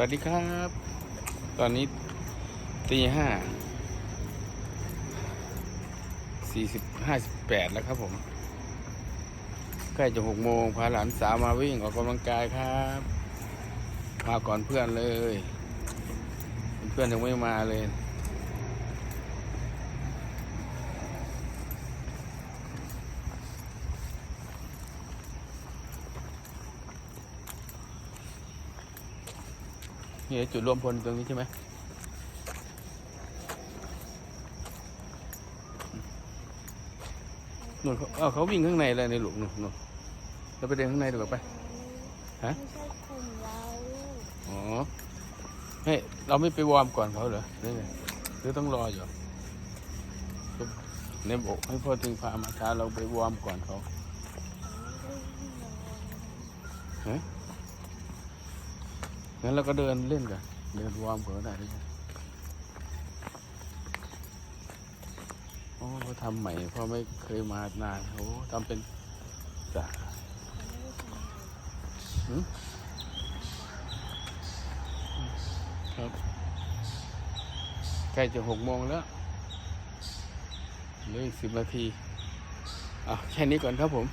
วัสดีครับ ตอนนี้ตีห้าสี่สิบห้าสิบแปดแล้วครับผม ใกล้จะหกโมงพาหลานสาวมาวิ่งออกกำลังกายครับมาก่อนเพื่อนเลย เพื่อนยังไม่มาเลย นี่จุดรวมพลตรงนี้ใช่ไหมนู่นเขาเขาวิ่งข้างในเลยในหลุมนู่นนู่นเราไปเดินข้างในดีกว่าไป ฮะ ไม่ใช่กลุ่มเราอ๋อเฮ้ยเราไม่ไปวอร์มก่อนเขาเหรอหรือไงหรือต้องรออยู่เนี่ยบอกให้พ่อถึงพามาช้าเราไปวอร์มก่อนเขา งั้นเราก็เดินเล่นกัน เดินวอร์มก่อนก็ได้ด้วยโอ้เขาทำใหม่เพ่อไม่เคยมานานโอ้ทำเป็นสระครับใกล้จะหกโมงแล้วเหลืออีกสิบนาทีอะแค่นี้ก่อนครับผม